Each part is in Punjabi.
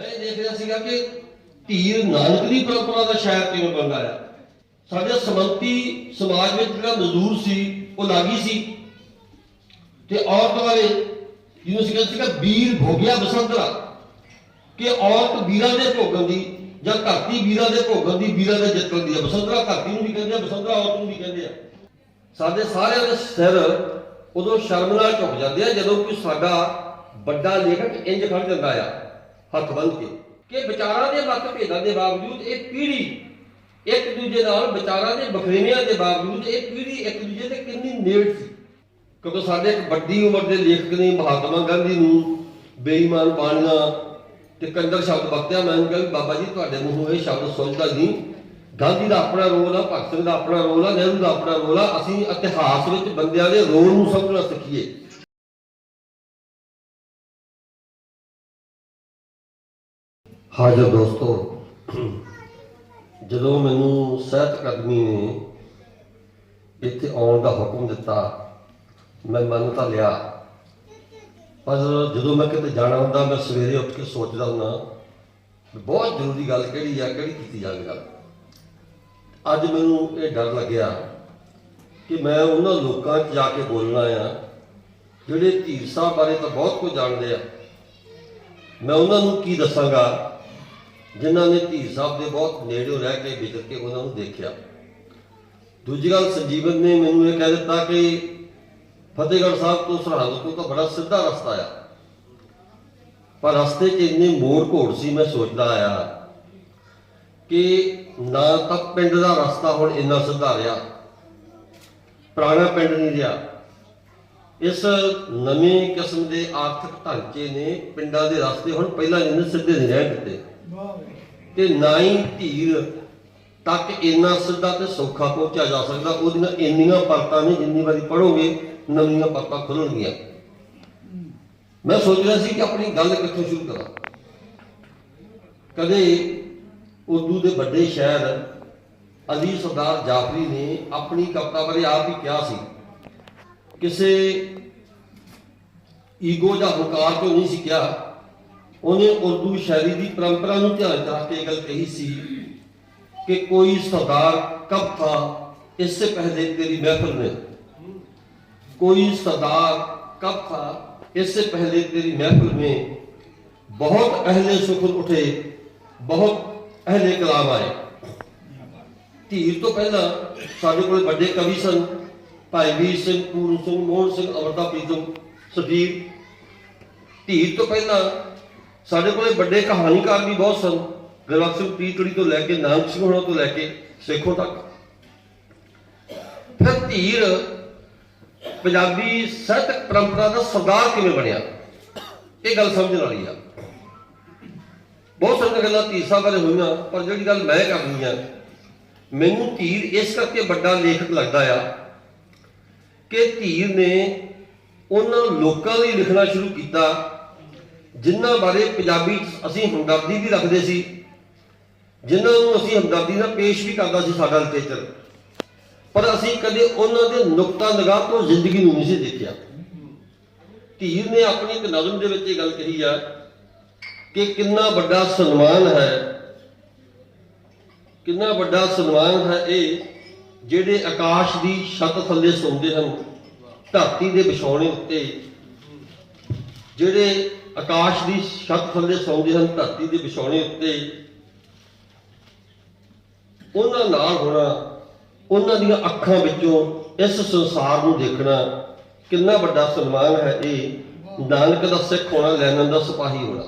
ਮੈਂ ਇਹ ਦੇਖ ਰਿਹਾ ਸੀਗਾ ਕਿ ਧੀਰ ਨਾਨਕ ਦੀ ਪਰੰਪਰਾ ਦਾ ਸ਼ਾਇਰ ਕਿਵੇਂ ਬਣਦਾ ਆ ਸਾਡੇ ਸਮੰਤੀ ਸਮਾਜ ਵਿੱਚ ਜਿਹੜਾ ਮਜ਼ਦੂਰ ਸੀ, ਉਹ ਲਾਗੀ ਸੀ। ਤੇ ਔਰਤ ਬਾਰੇ ਜਿਹਨੂੰ ਸੀ ਸੀਗਾ ਵੀਰ ਭੋਗਿਆ ਬਸੰਤਰਾ ਕਿ ਔਰਤ ਵੀਰਾਂ ਦੇ ਭੋਗਣ ਦੀ ਜਾਂ ਧਰਤੀ ਵੀਰਾਂ ਦੇ ਭੋਗਣ ਦੀ, ਵੀਰਾਂ ਦੇ ਜਿੱਤਣ ਦੀ ਆ। ਬਸੰਤਰਾ ਧਰਤੀ ਨੂੰ ਵੀ ਕਹਿੰਦੇ ਆ ਬਸੰਤਰਾ ਔਰਤ ਨੂੰ ਵੀ ਕਹਿੰਦੇ ਆ। ਸਾਡੇ ਸਾਰਿਆਂ ਦੇ ਸਿਰ ਉਦੋਂ ਸ਼ਰਮ ਨਾਲ ਝੁਕ ਜਾਂਦੇ ਆ, ਜਦੋਂ ਕੋਈ ਸਾਡਾ ਵੱਡਾ ਲੇਖਕ ਇੰਜ ਖੜ ਜਾਂਦਾ ਆ। ਹੱਥ ਬੰਨ੍ਹ ਕੇ ਕਿ ਵਿਚਾਰਾਂ ਦੇ ਮਤ ਭੇਦਾਂ ਦੇ ਬਾਵਜੂਦ ਇਹ ਪੀੜ੍ਹੀ ਇੱਕ ਦੂਜੇ ਨਾਲ ਵਿਚਾਰਾਂ ਦੇ ਬਖਰੇਵਿਆਂ ਦੇ ਬਾਵਜੂਦ ਇਹ ਪੀੜ੍ਹੀ ਇੱਕ ਦੂਜੇ ਤੇ ਕਿੰਨੀ ਨੇੜ ਸੀ। ਕਿਉਂਕਿ ਸਾਡੇ ਇੱਕ ਵੱਡੀ ਉਮਰ ਦੇ ਲੇਖਕ ਨੇ ਮਹਾਤਮਾ ਗਾਂਧੀ ਨੂੰ ਬੇਈਮਾਨ ਬਾਣੀਆਂ ਤੇ ਕੰਦਰ ਸ਼ਬਦ ਵਰਤਿਆ। ਮੈਂ ਕਿਹਾ, ਬਾਬਾ ਜੀ, ਤੁਹਾਡੇ ਮੂੰਹੋਂ ਇਹ ਸ਼ਬਦ ਸੁਣਦਾ ਨਹੀਂ। ਗਾਂਧੀ ਦਾ ਆਪਣਾ ਰੋਲ ਆ, ਭਗਤ ਸਿੰਘ ਦਾ ਆਪਣਾ ਰੋਲ ਆ, ਨਹਿਰੂ ਦਾ ਆਪਣਾ ਰੋਲ ਆ। ਅਸੀਂ ਇਤਿਹਾਸ ਵਿੱਚ ਬੰਦਿਆਂ ਦੇ ਰੋਲ ਨੂੰ ਸਮਝਣਾ ਸਿੱਖੀਏ। ਹਾਜ਼ਰ ਦੋਸਤੋ, ਜਦੋਂ ਮੈਨੂੰ ਸਾਹਿਤ ਅਕਾਦਮੀ ਨੇ ਇੱਥੇ ਆਉਣ ਦਾ ਹੁਕਮ ਦਿੱਤਾ, ਮੈਂ ਮੰਨ ਤਾਂ ਲਿਆ। ਪਰ ਜਦੋਂ ਮੈਂ ਕਿਤੇ ਜਾਣਾ ਹੁੰਦਾ, ਮੈਂ ਸਵੇਰੇ ਉੱਠ ਕੇ ਸੋਚਦਾ ਹੁੰਦਾ, ਬਹੁਤ ਜ਼ਰੂਰੀ ਗੱਲ ਕਿਹੜੀ ਆ, ਕਿਹੜੀ ਕੀਤੀ ਜਾਵੇ ਗੱਲ? ਅੱਜ ਮੈਨੂੰ ਇਹ ਡਰ ਲੱਗਿਆ ਕਿ ਮੈਂ ਉਹਨਾਂ ਲੋਕਾਂ 'ਚ ਜਾ ਕੇ ਬੋਲਣਾ ਆ, ਜਿਹੜੇ ਧੀਰ ਸਾਹਿਬ ਬਾਰੇ ਤਾਂ ਬਹੁਤ ਕੁਝ ਜਾਣਦੇ ਆ। ਮੈਂ ਉਹਨਾਂ ਨੂੰ ਕੀ ਦੱਸਾਂਗਾ? ਜਿਨ੍ਹਾਂ ਨੇ ਧੀਰ ਸਾਹਿਬ ਦੇ ਬਹੁਤ ਨੇੜਿਓਂ ਰਹਿ ਕੇ ਵਿਚਰ ਕੇ ਉਹਨਾਂ ਨੂੰ ਦੇਖਿਆ। ਦੂਜੀ ਗੱਲ, ਸੰਜੀਵਨ ਨੇ ਮੈਨੂੰ ਇਹ ਕਹਿ ਦਿੱਤਾ ਕਿ ਫਤਿਹਗੜ੍ਹ ਸਾਹਿਬ ਤੋਂ ਸਰਹੰਦ ਤੋਂ ਤਾਂ ਬੜਾ ਸਿੱਧਾ ਰਸਤਾ ਆ। ਪਰ ਰਸਤੇ 'ਚ ਇੰਨੇ ਮੋੜ ਘੋੜ ਸੀ, ਮੈਂ ਸੋਚਦਾ ਆਇਆ ਕਿ ਨਾ ਤਾਂ ਪਿੰਡ ਦਾ ਰਸਤਾ ਹੁਣ ਇੰਨਾ ਸਿੱਧਾ ਰਿਹਾ, ਪੁਰਾਣਾ ਪਿੰਡ ਨਹੀਂ ਰਿਹਾ। ਇਸ ਨਵੇਂ ਕਿਸਮ ਦੇ ਆਰਥਿਕ ਢਾਂਚੇ ਨੇ ਪਿੰਡਾਂ ਦੇ ਰਸਤੇ ਹੁਣ ਪਹਿਲਾਂ ਜਿੰਨੇ ਸਿੱਧੇ ਨਹੀਂ ਰਹਿ ਦਿੱਤੇ। ਤੇ ਨਾ ਹੀ ਧੀਰ ਤੱਕ ਇੰਨਾ ਸਿੱਧਾ ਤੇ ਸੌਖਾ ਪਹੁੰਚਿਆ ਜਾ ਸਕਦਾ। ਉਹਦੀਆਂ ਇੰਨੀਆਂ ਪਰਤਾਂ ਨੇ, ਜਿੰਨੀ ਵਾਰੀ ਪੜੋਗੇ ਨਵੀਆਂ ਪਰਤਾਂ ਖੁੱਲਣਗੀਆਂ। ਮੈਂ ਸੋਚ ਰਿਹਾ ਸੀ ਕਿ ਆਪਣੀ ਗੱਲ ਕਿੱਥੋਂ ਸ਼ੁਰੂ ਕਰਾਂ। ਕਦੇ ਉਰਦੂ ਦੇ ਵੱਡੇ ਸ਼ਾਇਰ ਅਲੀ ਸਰਦਾਰ ਜਾਫਰੀ ਨੇ ਆਪਣੀ ਕਵਿਤਾ ਬਾਰੇ ਆਪ ਹੀ ਕਿਹਾ ਸੀ। ਕਿਸੇ ਈਗੋ ਜਾਂ ਹੰਕਾਰ ਤੋਂ ਨਹੀਂ ਸੀ ਕਿਹਾ। ਉਹਨੇ ਉਰਦੂ ਸ਼ਾਇਰੀ ਦੀ ਪਰੰਪਰਾ ਨੂੰ ਧਿਆਨ 'ਚ ਰੱਖ ਕੇ ਇਹ ਗੱਲ ਕਹੀ ਸੀ कि कोई सरदार कब था इससे पहले तेरी महफिल में कोई सरदार कब था इससे पहले तेरी महफिल में बहुत अहले सुखर उठे बहुत अहले कलाम आए ਧੀਰ ਤੋਂ ਪਹਿਲਾਂ ਸਾਡੇ ਕੋਲ ਵੱਡੇ ਕਵੀ ਸਨ ਭਾਈ ਵੀਰ ਸਿੰਘ ਪੂਰਨ ਸਿੰਘ ਮੋਹਨ ਸਿੰਘ ਅਮਰਤਾ ਪ੍ਰੀਤਮ ਸਦੀਰ ਧੀਰ ਤੋਂ ਪਹਿਲਾਂ ਸਾਡੇ ਕੋਲੇ ਵੱਡੇ ਕਹਾਣੀਕਾਰ ਵੀ ਬਹੁਤ ਸਨ। ਗੁਰਬਖਸ਼ ਸਿੰਘ ਪ੍ਰੀਤੜੀ ਤੋਂ ਲੈ ਕੇ ਨਾਨਕ ਸਿੰਘ ਹੋਣਾ ਤੋਂ ਲੈ ਕੇ ਸੇਖੋਂ ਤੱਕ। ਫਿਰ ਧੀਰ ਪੰਜਾਬੀ ਸਾਹਿਤਕ ਪਰੰਪਰਾ ਦਾ ਸਰਦਾਰ ਕਿਵੇਂ ਬਣਿਆ? ਇਹ ਗੱਲ ਸਮਝਣ ਵਾਲੀ ਆ। ਬਹੁਤ ਸਾਰੀਆਂ ਗੱਲਾਂ ਧੀਰ ਸਾਹਿਬ ਬਾਰੇ ਹੋਈਆਂ, ਪਰ ਜਿਹੜੀ ਗੱਲ ਮੈਂ ਕਰਨੀ ਆ, ਮੈਨੂੰ ਧੀਰ ਇਸ ਕਰਕੇ ਵੱਡਾ ਲੇਖਕ ਲੱਗਦਾ ਆ ਕਿ ਧੀਰ ਨੇ ਉਹਨਾਂ ਲੋਕਾਂ ਲਈ ਲਿਖਣਾ ਸ਼ੁਰੂ ਕੀਤਾ ਜਿਨ੍ਹਾਂ ਬਾਰੇ ਪੰਜਾਬੀ ਅਸੀਂ ਹਮਦਰਦੀ ਵੀ ਰੱਖਦੇ ਸੀ, ਜਿਨ੍ਹਾਂ ਨੂੰ ਅਸੀਂ ਹਮਦਰਦੀ ਨਾਲ ਪੇਸ਼ ਵੀ ਕਰਦਾ ਸੀ ਸਾਡਾ ਲਿਟਰੇਚਰ ਪਰ ਅਸੀਂ ਕਦੇ ਉਹਨਾਂ ਦੇ ਨੁਕਤਾ ਨਿਗਾਹ ਤੋਂ ਜ਼ਿੰਦਗੀ ਨੂੰ ਨਹੀਂ ਸੀ ਦੇਖਿਆ। ਧੀਰ ਨੇ ਆਪਣੀ ਇੱਕ ਨਜ਼ਮ ਦੇ ਵਿੱਚ ਇਹ ਗੱਲ ਕਹੀ ਆ ਕਿ ਕਿੰਨਾ ਵੱਡਾ ਸਨਮਾਨ ਹੈ, ਕਿੰਨਾ ਵੱਡਾ ਸਨਮਾਨ ਹੈ ਇਹ ਜਿਹੜੇ ਆਕਾਸ਼ ਦੀ ਛੱਤ ਥੱਲੇ ਸੌਂਦੇ ਹਨ, ਧਰਤੀ ਦੇ ਵਿਛਾਉਣੇ ਉੱਤੇ, ਜਿਹੜੇ ਆਕਾਸ਼ ਦੀ ਛੱਤ ਥੱਲੇ ਸੌਂਦੇ ਹਨ, ਧਰਤੀ ਦੇ ਵਿਛਾਉਣੇ ਉੱਤੇ। ਉਹਨਾਂ ਨਾਲ ਹੋਣਾ, ਉਹਨਾਂ ਦੀਆਂ ਅੱਖਾਂ ਵਿੱਚੋਂ ਇਸ ਸੰਸਾਰ ਨੂੰ ਦੇਖਣਾ ਕਿੰਨਾ ਵੱਡਾ ਸਨਮਾਨ ਹੈ ਇਹ। ਨਾਨਕ ਦਾ ਸਿੱਖ ਹੋਣਾ ਲੈਣਨ ਦਾ ਸਿਪਾਹੀ ਹੋਣਾ।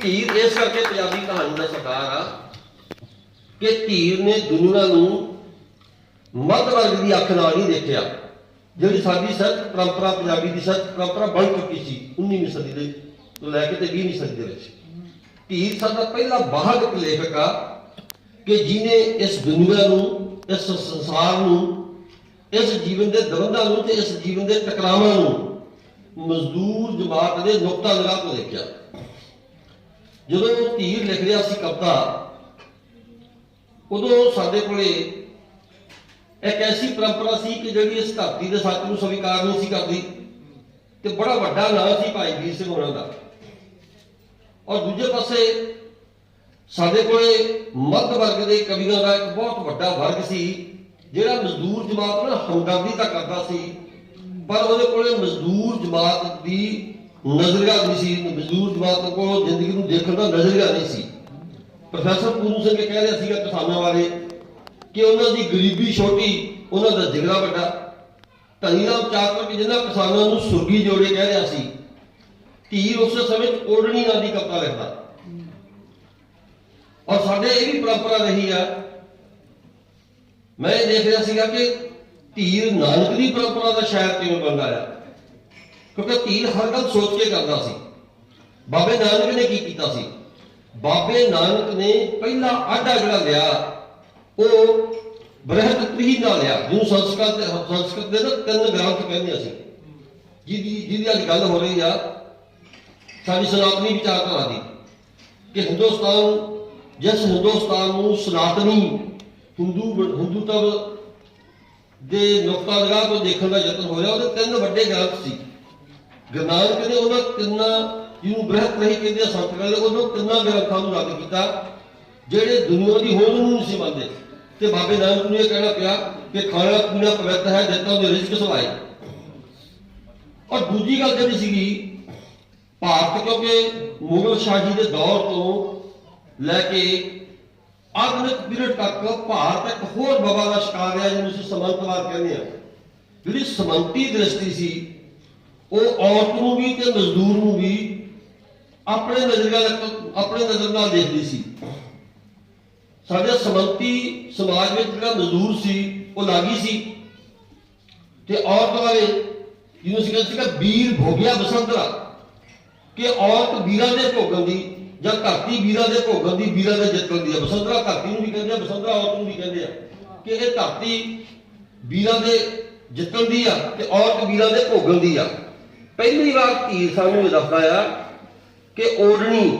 ਧੀਰ ਇਸ ਕਰਕੇ ਪੰਜਾਬੀ ਕਹਾਣੀ ਦਾ ਸਰਦਾਰ ਆ ਕਿ ਧੀਰ ਨੇ ਦੁਨੀਆ ਨੂੰ ਮੱਧ ਵਰਗ ਦੀ ਅੱਖ ਨਾਲ ਨਹੀਂ ਦੇਖਿਆ। ਜਿਹੜੀ ਸਾਡੀ ਸਾਹਿਤ ਪਰੰਪਰਾ, ਪੰਜਾਬੀ ਦੀ ਸਾਹਿਤ ਪਰੰਪਰਾ ਬਣ ਚੁੱਕੀ ਸੀ 19ਵੀਂ ਸਦੀ ਦੇ ਤੋਂ ਲੈ ਕੇ ਤੇ 20ਵੀਂ ਸਦੀ ਦੇ ਵਿੱਚ ਧੀਰ ਸਾਡਾ ਪਹਿਲਾ ਬਾਹਰ ਲੇਖਕ ਆ ਕਿ ਜਿਨੇ ਇਸ ਦੁਨੀਆ ਨੂੰ, ਇਸ ਸੰਸਾਰ ਨੂੰ, ਇਸ ਜੀਵਨ ਦੇ ਦਵੰਦਾਂ ਨੂੰ ਤੇ ਇਸ ਜੀਵਨ ਦੇ ਟਕਰਾਵਾਂ ਨੂੰ ਮਜ਼ਦੂਰ ਜਮਾਤ ਦੇ ਨੁਕਤਾ ਨਿਗਾਹ ਤੋਂ ਦੇਖਿਆ। ਜਦੋਂ ਧੀਰ ਲਿਖ ਰਿਹਾ ਸੀ ਕਵਿਤਾ, ਉਦੋਂ ਸਾਡੇ ਕੋਲੇ ਇੱਕ ਐਸੀ ਪਰੰਪਰਾ ਸੀ ਕਿ ਜਿਹੜੀ ਇਸ ਧਰਤੀ ਦੇ ਸੱਚ ਨੂੰ ਸਵੀਕਾਰ ਨਹੀਂ ਸੀ ਕਰਦੀ ਤੇ ਬੜਾ ਵੱਡਾ ਨਾਂ ਸੀ ਭਾਈ ਵੀਰ ਸਿੰਘ ਹੋਣਾ ਦਾ। ਔਰ ਦੂਜੇ ਪਾਸੇ ਸਾਡੇ ਕੋਲੇ ਮੱਧ ਵਰਗ ਦੇ ਕਵੀਆਂ ਦਾ ਇੱਕ ਬਹੁਤ ਵੱਡਾ ਵਰਗ ਸੀ, ਜਿਹੜਾ ਮਜ਼ਦੂਰ ਜਮਾਤ ਨਾਲ ਹਮਦਰਦੀ ਤਾਂ ਕਰਦਾ ਸੀ, ਪਰ ਉਹਦੇ ਕੋਲੇ ਮਜ਼ਦੂਰ ਜਮਾਤ ਦੀ ਨਜ਼ਰੀਆ ਨਹੀਂ ਸੀ ਮਜ਼ਦੂਰ ਜਮਾਤ ਕੋਲ ਜ਼ਿੰਦਗੀ ਨੂੰ ਦੇਖਣ ਦਾ ਨਜ਼ਰੀਆ ਨਹੀਂ ਸੀ। ਪ੍ਰੋਫੈਸਰ ਪੂਰੂ ਸਿੰਘ ਕਹਿ ਰਿਹਾ ਸੀਗਾ ਕਿਸਾਨਾਂ ਬਾਰੇ ਕਿ ਉਹਨਾਂ ਦੀ ਗਰੀਬੀ ਛੋਟੀ, ਉਹਨਾਂ ਦਾ ਜਿਗਰਾ ਵੱਡਾ। ਧਨੀਰਾਮ ਚਾਕਰ ਕਿ ਜਿਨ੍ਹਾਂ ਕਿਸਾਨਾਂ ਨੂੰ ਸੁਰਗੀ ਜੋੜੇ ਕਹਿ ਰਿਹਾ ਸੀ ਧੀਰ ਉਸ ਸਮੇਂ 'ਚ ਓੜਣੀ ਨਾਂ ਦੀ ਕਵਿਤਾ ਲਿਖਦਾ। ਔਰ ਸਾਡੇ ਇਹ ਵੀ ਪਰੰਪਰਾ ਰਹੀ ਆ, ਮੈਂ ਇਹ ਦੇਖ ਰਿਹਾ ਸੀਗਾ ਕਿ ਧੀਰ ਨਾਨਕ ਦੀ ਪਰੰਪਰਾ ਦਾ ਸ਼ਾਇਰ ਕਿਵੇਂ ਬਣਦਾ ਆ। ਕਿਉਂਕਿ ਧੀਰ ਹਰ ਗੱਲ ਸੋਚ ਕੇ ਕਰਦਾ ਸੀ। ਬਾਬੇ ਨਾਨਕ ਨੇ ਕੀ ਕੀਤਾ ਸੀ? ਬਾਬੇ ਨਾਨਕ ਨੇ ਪਹਿਲਾ ਆਡਾ ਜਿਹੜਾ ਲਿਆ ਉਹ ਬ੍ਰਹਤ ਨਾਲ ਲਿਆ ਜਿਹਨੂੰ ਸੰਸਕ੍ਰਿਤ ਸੰਸਕ੍ਰਿਤ ਦੇ ਨਾ ਤਿੰਨ ਗ੍ਰੰਥ ਕਹਿੰਦੇ ਅਸੀਂ ਜਿਹਦੀ ਜਿਹਦੀ ਅੱਜ ਗੱਲ ਹੋ ਰਹੀ ਆ, ਸਾਡੀ ਸਨਾਤਨੀ ਵਿਚਾਰਧਾਰਾ ਦੀ। ਕਿ ਹਿੰਦੁਸਤਾਨ, ਜਿਸ ਹਿੰਦੁਸਤਾਨ ਨੂੰ ਸਨਾਤਨੀ ਹਿੰਦੂ ਹਿੰਦੂਤਵ ਦੇ ਨੁਕਤਾ ਲਗਾ ਤੋਂ ਦੇਖਣ ਦਾ ਯਤਨ ਹੋ ਰਿਹਾ, ਉਹਦੇ ਤਿੰਨ ਵੱਡੇ ਗ੍ਰੰਥ ਸੀ। ਗੁਰੂ ਨਾਨਕ ਨੇ ਉਹਨਾਂ ਤਿੰਨਾਂ, ਜਿਹਨੂੰ ਬ੍ਰਹਤ ਨਹੀਂ ਕਹਿੰਦੇ ਆ ਸੰਤ ਕਹਿੰਦੇ ਉਹਨਾਂ ਤਿੰਨਾਂ ਗ੍ਰੰਥਾਂ ਨੂੰ ਰੱਦ ਕੀਤਾ, ਜਿਹੜੇ ਦੁਨੀਆ ਦੀ ਹੋਂਦ ਨੂੰ ਨਹੀਂ ਸੀ ਮੰਨਦੇ। ਤੇ ਬਾਬੇ ਨਾਨਕ ਨੂੰ ਇਹ ਕਹਿਣਾ ਪਿਆ ਕਿ ਖਾਣਾ ਪੀਣਾ ਪਵਿੱਤਰ ਹੈ ਦਿੱਤਾ ਦੇ ਰਿਜ਼ਕ ਸਵਾਈ ਔਰ ਦੂਜੀ ਗੱਲ ਜਿਹੜੀ ਸੀਗੀ, ਭਾਰਤ ਕਿਉਂਕਿ ਮੁਗਲ ਸ਼ਾਹੀ ਦੇ ਦੌਰ ਤੋਂ ਲੈ ਕੇ ਆਧੁਨਿਕ ਪੀਰੀਅਡ ਤੱਕ ਭਾਰਤ ਇੱਕ ਹੋਰ ਬਬਾ ਦਾ ਸ਼ਿਕਾਰ ਰਿਹਾ, ਜਿਹਨੂੰ ਅਸੀਂ ਸਮੰਤਵਾਦ ਕਹਿੰਦੇ ਆ ਜਿਹੜੀ ਸਮੰਤੀ ਦ੍ਰਿਸ਼ਟੀ ਸੀ, ਉਹ ਔਰਤ ਨੂੰ ਵੀ ਤੇ ਮਜ਼ਦੂਰ ਨੂੰ ਵੀ ਆਪਣੇ ਨਜ਼ਰ ਨਾਲ ਆਪਣੇ ਨਜ਼ਰ ਨਾਲ ਦੇਖਦੀ ਸੀ। ਸਾਡੇ ਸਮੰਤੀ ਸਮਾਜ ਵਿੱਚ ਜਿਹੜਾ ਮਜ਼ਦੂਰ ਸੀ, ਉਹ ਲਾਗੀ ਸੀ। ਤੇ ਔਰਤ ਵਾਲੇ ਜਿਹਨੂੰ ਅਸੀਂ ਕਹਿੰਦੇ ਸੀਗਾ ਵੀਰ ਭੋਗਿਆ ਬਸੰਤਰਾ, ਕਿ ਔਰਤ ਵੀਰਾਂ ਦੇ ਭੋਗਣ ਦੀ ਜਾਂ ਧਰਤੀ ਵੀਰਾਂ ਦੇ ਭੋਗਣ ਦੀ, ਵੀਰਾਂ ਦੇ ਜਿੱਤਣ ਦੀ ਆ। ਬਸੰਤਰਾ ਧਰਤੀ ਨੂੰ ਵੀ ਕਹਿੰਦੇ ਆ, ਬਸੰਤਰਾ ਔਰਤ ਨੂੰ ਵੀ ਕਹਿੰਦੇ ਆ। ਕਿ ਇਹ ਧਰਤੀ ਵੀਰਾਂ ਦੇ ਜਿੱਤਣ ਦੀ ਆ ਤੇ ਔਰਤ ਵੀਰਾਂ ਦੇ ਭੋਗਣ ਦੀ ਆ। ਪਹਿਲੀ ਵਾਰ ਧੀਰ ਸਾਨੂੰ ਇਹ ਦੱਸਦਾ ਆ ਕਿ ਓੜਣੀ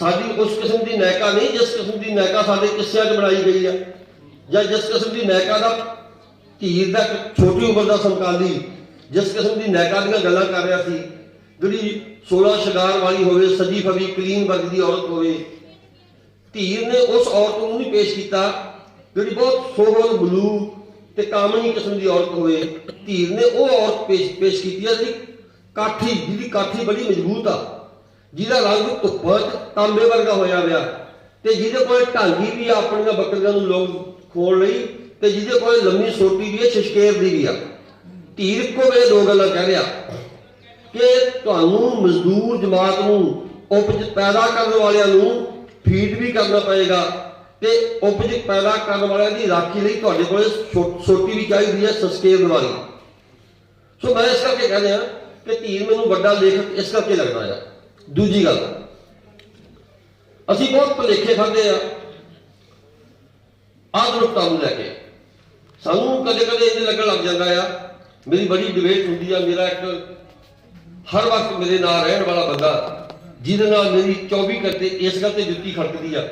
ਸਾਡੀ ਉਸ ਕਿਸਮ ਦੀ ਨਾਇਕਾ ਨਹੀਂ, ਜਿਸ ਕਿਸਮ ਦੀ ਨਾਇਕਾ ਸਾਡੇ ਕਿੱਸਿਆਂ 'ਚ ਬਣਾਈ ਗਈ ਆ। ਜਾਂ ਜਿਸ ਕਿਸਮ ਦੀ ਨਾਇਕਾ ਦਾ ਧੀਰ ਦਾ ਛੋਟੀ ਉਮਰ ਦਾ ਸਮਕਾਲੀ, ਜਿਸ ਕਿਸਮ ਦੀ ਨਾਇਕਾ ਦੀਆਂ ਗੱਲਾਂ ਕਰ ਰਿਹਾ ਸੀ, ਜਿਹੜੀ 16 ਸ਼ਿੰਗਾਰ ਵਾਲੀ ਹੋਵੇ, ਸਜੀ ਫਬੀ ਕਲੀਨ ਵਰਗ ਦੀ ਔਰਤ ਹੋਵੇ, ਧੀਰ ਨੇ ਉਸ ਔਰਤ ਨੂੰ ਨਹੀਂ ਪੇਸ਼ ਕੀਤਾ, ਜਿਹੜੀ ਬਹੁਤ ਸੋਹਣ, ਬਲੂ ਤੇ ਕਾਮਣੀ ਕਿਸਮ ਦੀ ਔਰਤ ਹੋਵੇ, ਧੀਰ ਨੇ ਉਹ ਔਰਤ ਪੇਸ਼ ਪੇਸ਼ ਕੀਤੀ ਹੈ ਜਿਹੜੀ ਕਾਠੀ, ਜਿਹਦੀ ਕਾਠੀ ਬੜੀ ਮਜ਼ਬੂਤ ਆ। ਜਿਹਦਾ ਰੰਗ ਧੁੱਪ 'ਚ ਤਾਂਬੇ ਵਰਗਾ ਹੋਇਆ ਹੋਇਆ। ਤੇ ਜਿਹਦੇ ਕੋਲ ਢਾਂਗੀ ਵੀ ਆ, ਆਪਣੀਆਂ ਬੱਕਰੀਆਂ ਨੂੰ ਲੋਕ ਖੋਲ ਲਈ, ਤੇ ਜਿਹਦੇ ਕੋਲ ਲੰਮੀ ਸੋਟੀ ਵੀ ਹੈ ਸ਼ਸ਼ਕੇਰ ਦੀ ਵੀ ਆ। ਧੀਰ ਇੱਕੋ ਵੇਲੇ ਦੋ ਗੱਲਾਂ ਕਹਿ ਰਿਹਾ ਕਿ ਤੁਹਾਨੂੰ ਮਜ਼ਦੂਰ ਜਮਾਤ ਨੂੰ ਉਪਜ ਪੈਦਾ ਕਰਨ ਵਾਲਿਆਂ ਨੂੰ ਫੀਡ ਵੀ ਕਰਨਾ ਪਏਗਾ ਤੇ ਉਪਜ ਪੈਦਾ ਕਰਨ ਵਾਲਿਆਂ ਦੀ ਰਾਖੀ ਲਈ ਤੁਹਾਡੇ ਕੋਲ ਛੋ- ਛੋਟੀ ਵੀ ਚਾਹੀਦੀ ਹੈ ਸਸਕੇਰ ਵਾਲੀ। ਸੋ ਮੈਂ ਇਸ ਕਰਕੇ ਕਹਿੰਦੇ ਆ ਕਿ ਧੀਰ ਮੈਨੂੰ ਵੱਡਾ ਲੇਖਕ ਇਸ ਕਰਕੇ ਲੱਗਦਾ ਆ। ਦੂਜੀ ਗੱਲ, ਅਸੀਂ ਬਹੁਤ ਭੁਲੇਖੇ ਖਾਂਦੇ ਆ ਆਧੁਨਿਕਤਾ ਨੂੰ ਲੈ ਕੇ। ਸਾਨੂੰ ਕਦੇ ਕਦੇ ਇਹ ਲੱਗਣ ਲੱਗ ਜਾਂਦਾ ਆ, ਮੇਰੀ ਬੜੀ ਡਿਬੇਟ ਹੁੰਦੀ ਆ, ਮੇਰਾ ਇੱਕ ਹਰ ਵਕਤ ਮੇਰੇ ਨਾਲ ਰਹਿਣ ਵਾਲਾ ਬੰਦਾ, ਜਿਹਦੇ ਨਾਲ ਮੇਰੀ 24 ਘੰਟੇ ਇਸ ਗੱਲ ਤੇ ਜੁੱਤੀ ਖੜਕਦੀ ਆ।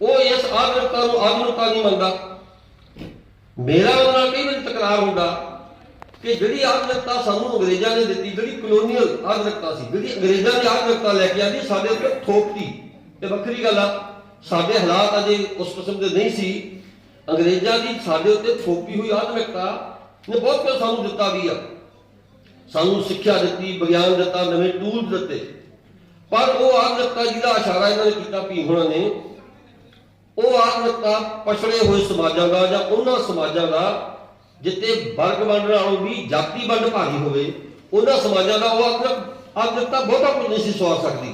ਉਹ ਇਸ ਆਧੁਨਿਕਤਾ ਨੂੰ ਆਧੁਨਿਕਤਾ ਨਹੀਂ ਮੰਨਦਾ। ਮੇਰਾ ਉਹਨਾਂ ਨਾਲ ਕਈ ਵਾਰੀ ਤਕਰਾਰ ਹੁੰਦਾ। ਕਿ ਜਿਹੜੀ ਆਧੁਨਿਕਤਾ ਸਾਨੂੰ ਅੰਗਰੇਜ਼ਾਂ ਨੇ ਦਿੱਤੀ, ਜਿਹੜੀ ਕਲੋਨੀਅਲ ਆਧੁਨਿਕਤਾ ਸੀ, ਜਿਹੜੀ ਅੰਗਰੇਜ਼ਾਂ ਦੀ ਆਧੁਨਿਕਤਾ ਲੈ ਕੇ ਆਂਦੀ, ਸਾਡੇ ਉੱਤੇ ਥੋਪਤੀ ਤੇ ਵੱਖਰੀ ਗੱਲ ਆ, ਸਾਡੇ ਹਾਲਾਤ ਅਜੇ ਉਸ ਕਿਸਮ ਦੇ ਨਹੀਂ ਸੀ। ਅੰਗਰੇਜ਼ਾਂ ਦੀ ਸਾਡੇ ਉੱਤੇ ਥੋਪੀ ਹੋਈ ਆਧੁਨਿਕਤਾ ਨੇ ਬਹੁਤ ਕੁਝ ਸਾਨੂੰ ਦਿੱਤਾ ਵੀ ਆ। ਸਾਨੂੰ ਸਿੱਖਿਆ ਦਿੱਤੀ, ਵਿਗਿਆਨ ਦਿੱਤਾ, ਨਵੇਂ ਟੂਲ ਦਿੱਤੇ। ਪਰ ਉਹ ਆਧੁਨਿਕਤਾ ਜਿਹਦਾ ਇਸ਼ਾਰਾ ਇਹਨਾਂ ਨੇ ਕੀਤਾ ਭੀਮ ਹੋਣਾ ਨੇ, ਉਹ ਆਧੁਨਿਕਤਾ ਪਛੜੇ ਹੋਏ ਸਮਾਜਾਂ ਦਾ ਜਾਂ ਉਹਨਾਂ ਸਮਾਜਾਂ ਦਾ ਜਿੱਤੇ ਵਰਗ ਵੰਡ ਨਾਲੋਂ ਵੀ ਜਾਤੀ ਵੰਡ ਭਾਰੀ ਹੋਵੇ, ਉਹਨਾਂ ਸਮਾਜਾਂ ਦਾ ਉਹ ਆਧੁਨਿਕ ਆਧੁਨਿਕਤਾ ਬਹੁਤਾ ਕੁਝ ਨਹੀਂ ਸੀ ਸਵਾਰ ਸਕਦੀ।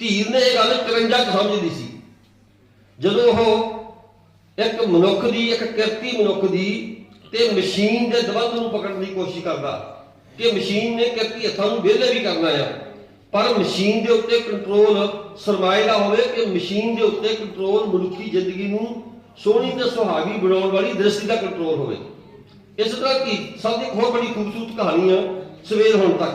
ਧੀਰ ਨੇ ਇਹ ਗੱਲ 53 ਕੁ ਸਮਝਦੀ ਸੀ। ਜਦੋਂ ਉਹ ਇੱਕ ਮਨੁੱਖ ਦੀ, ਇੱਕ ਕਿਰਤੀ ਮਨੁੱਖ ਦੀ ਤੇ ਮਸ਼ੀਨ ਦੇ ਦਵੰਦ ਨੂੰ ਪਕੜਨ ਦੀ ਕੋਸ਼ਿਸ਼ ਕਰਦਾ, ਕਿ ਮਸ਼ੀਨ ਨੇ ਕਿਰਤੀ ਹੱਥਾਂ ਨੂੰ ਵਿਹਲੇ ਵੀ ਕਰਨਾ ਆ। ਪਰ ਮਸ਼ੀਨ ਦੇ ਉੱਤੇ ਕੰਟਰੋਲ ਸਰਮਾਏ ਦਾ ਹੋਵੇ ਕਿ ਮਸ਼ੀਨ ਦੇ ਉੱਤੇ ਕੰਟਰੋਲ ਮਨੁੱਖੀ ਜ਼ਿੰਦਗੀ ਨੂੰ ਸੋਹਣੀ ਤੇ ਸੁਹਾਗੀ ਬਣਾਉਣ ਵਾਲੀ ਦ੍ਰਿਸ਼ਟੀ ਦਾ ਕੰਟਰੋਲ ਹੋਵੇ। ਇਸ ਤਰ੍ਹਾਂ ਕੀ ਸਭ ਦੀ ਇੱਕ ਹੋਰ ਬੜੀ ਖੂਬਸੂਰਤ ਕਹਾਣੀ ਆ, ਸਵੇਰ ਹੋਣ ਤੱਕ।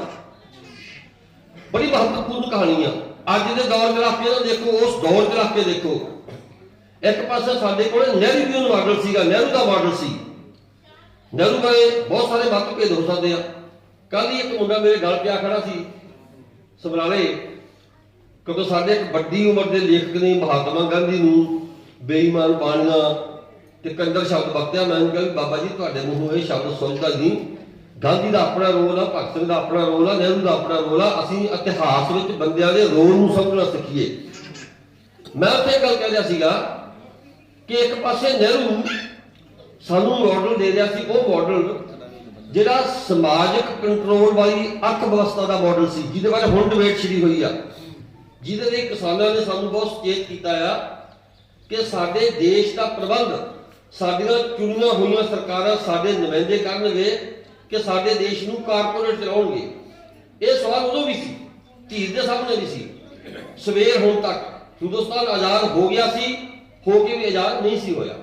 ਬੜੀ ਮਹੱਤਵਪੂਰਨ ਕਹਾਣੀ ਆ। ਅੱਜ ਦੇ ਦੌਰ ਦੇ ਰੱਖ ਕੇ ਦੇਖੋ, ਉਸ ਦੌਰ ਦੇ ਰੱਖ ਦੇਖੋ। ਇੱਕ ਪਾਸੇ ਸਾਡੇ ਕੋਲ ਨਹਿਰੂ ਜੀ ਮਾਡਲ ਸੀਗਾ, ਨਹਿਰੂ ਦਾ ਮਾਡਲ ਸੀ। ਨਹਿਰੂ ਬਾਰੇ ਬਹੁਤ ਸਾਰੇ ਮਤਭੇਦ ਹੋ ਸਕਦੇ ਆ। ਕੱਲ ਹੀ ਇੱਕ ਮੁੰਡਾ ਮੇਰੇ ਗਲ ਪਿਆ ਖੜਾ ਸੀ, ਸਮਰਾਲੇ। ਕਿਉਂਕਿ ਸਾਡੇ ਇੱਕ ਵੱਡੀ ਉਮਰ ਦੇ ਲੇਖਕ ਨੇ ਮਹਾਤਮਾ ਗਾਂਧੀ ਨੂੰ ਬੇਈਮਾਨ ਬਾਣੀਆਂ ਤੇ ਕੰਦਰ ਸ਼ਬਦ ਵਰਤਿਆ, ਮੈਂ ਕਿਹਾ ਵੀ ਬਾਬਾ ਜੀ, ਤੁਹਾਡੇ ਮੂੰਹੋਂ ਇਹ ਸ਼ਬਦ ਸੁਣਦਾ ਨਹੀਂ। ਗਾਂਧੀ ਦਾ ਆਪਣਾ ਰੋਲ ਆ, ਭਗਤ ਸਿੰਘ ਦਾ ਆਪਣਾ ਰੋਲ ਆ, ਨਹਿਰੂ ਦਾ ਆਪਣਾ ਰੋਲ ਆ, ਅਸੀਂ ਇਤਿਹਾਸ ਵਿੱਚ ਬੰਦਿਆਂ ਦੇ ਰੋਲ ਨੂੰ ਸਮਝਣਾ ਸਿੱਖੀਏ। ਮੈਂ ਉੱਥੇ ਇਹ ਗੱਲ ਕਹਿ ਰਿਹਾ ਸੀਗਾ ਕਿ ਇੱਕ ਪਾਸੇ ਨਹਿਰੂ ਸਾਨੂੰ ਮਾਡਲ ਦੇ ਰਿਹਾ ਸੀ, ਉਹ ਮਾਡਲ ਜਿਹੜਾ ਸਮਾਜਿਕ ਕੰਟਰੋਲ ਵਾਲੀ ਅਰਥ ਵਿਵਸਥਾ ਦਾ ਮਾਡਲ ਸੀ, ਜਿਹਦੇ ਬਾਰੇ ਹੁਣ ਡਿਬੇਟ ਸ਼ੁਰੂ ਹੋਈ ਆ। ਜਿਹਦੇ ਲਈ ਕਿਸਾਨਾਂ ਨੇ ਸਾਨੂੰ ਬਹੁਤ ਸੁਚੇਤ ਕੀਤਾ ਆ ਕਿ ਸਾਡੇ ਦੇਸ਼ ਦਾ ਪ੍ਰਬੰਧ ਸਾਡੀਆਂ ਚੁਣੀਆਂ ਹੋਈਆਂ ਸਰਕਾਰਾਂ ਸਾਡੇ ਨੁਮਾਇੰਦੇ ਕਰਨਗੇ ਕਿ ਸਾਡੇ ਦੇਸ਼ ਨੂੰ ਕਾਰਪੋਰੇਟ ਚਲਾਉਣਗੇ। ਇਹ ਸਵਾਲ ਉਦੋਂ ਵੀ ਸੀ, ਧੀਰ ਦੇ ਸਾਹਮਣੇ ਵੀ ਸੀ। ਸਵੇਰ ਹੋਣ ਤੱਕ ਹਿੰਦੁਸਤਾਨ ਆਜ਼ਾਦ ਹੋ ਗਿਆ ਸੀ, ਹੋ ਕੇ ਵੀ ਆਜ਼ਾਦ ਨਹੀਂ ਸੀ ਹੋਇਆ।